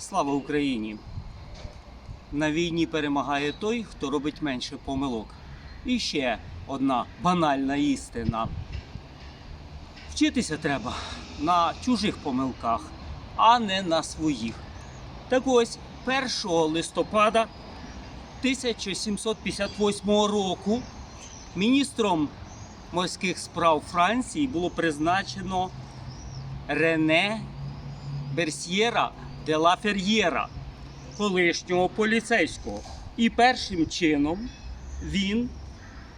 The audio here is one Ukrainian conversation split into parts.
Слава Україні! На війні перемагає той, хто робить менше помилок. І ще одна банальна істина. Вчитися треба на чужих помилках, а не на своїх. Так ось 1 листопада 1758 року міністром морських справ Франції було призначено Рене Берсьєра де ла Фер'єра, колишнього поліцейського. І першим чином він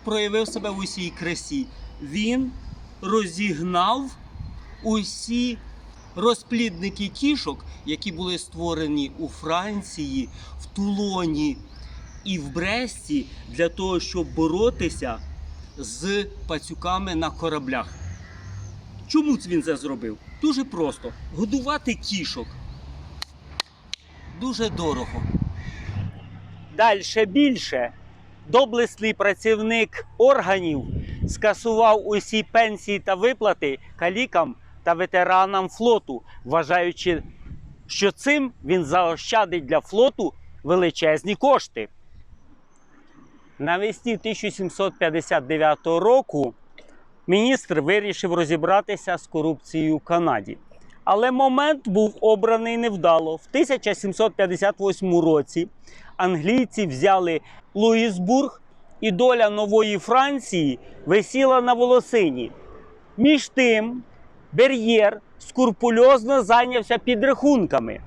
проявив себе в усій красі. Він розігнав усі розплідники кішок, які були створені у Франції, в Тулоні і в Бресті для того, щоб боротися з пацюками на кораблях. Чому він це зробив? Дуже просто. Годувати кішок. Дуже дорого. Дальше більше. Доблесний працівник органів скасував усі пенсії та виплати калікам та ветеранам флоту, вважаючи, що цим він заощадить для флоту величезні кошти. Навесні 1759 року міністр вирішив розібратися з корупцією в Канаді. Але момент був обраний невдало. В 1758 році англійці взяли Луїсбург, і доля нової Франції висіла на волосині. Між тим, Бер'єр скрупульозно зайнявся підрахунками.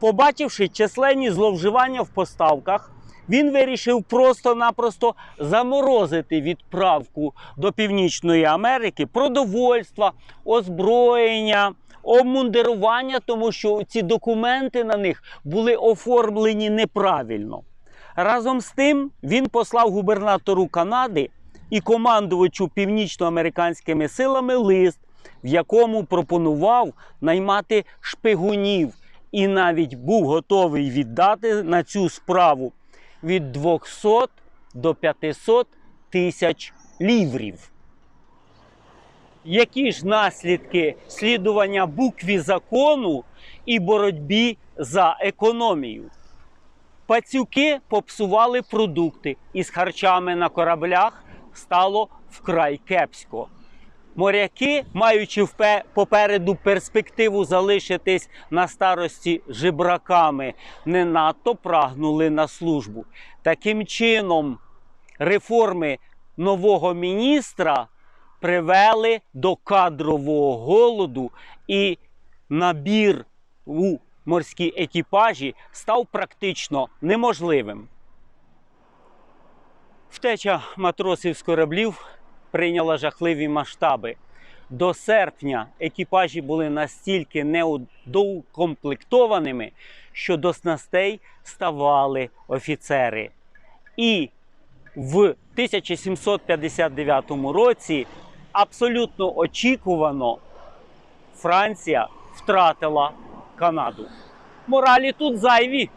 Побачивши численні зловживання в поставках, він вирішив просто-напросто заморозити відправку до Північної Америки продовольства, озброєння, обмундирування, тому що ці документи на них були оформлені неправильно. Разом з тим він послав губернатору Канади і командувачу північноамериканськими силами лист, в якому пропонував наймати шпигунів, і навіть був готовий віддати на цю справу від 200 до 500 тисяч ліврів. Які ж наслідки слідування букві закону і боротьбі за економію? Пацюки попсували продукти, і з харчами на кораблях стало вкрай кепсько. Моряки, маючи попереду перспективу залишитись на старості жебраками, не надто прагнули на службу. Таким чином, реформи нового міністра привели до кадрового голоду, і набір у морські екіпажі став практично неможливим. Втеча матросів з кораблів прийняла жахливі масштаби. До серпня екіпажі були настільки недоукомплектованими, що до снастей ставали офіцери. І в 1759 році абсолютно очікувано Франція втратила Канаду. Моралі тут зайві.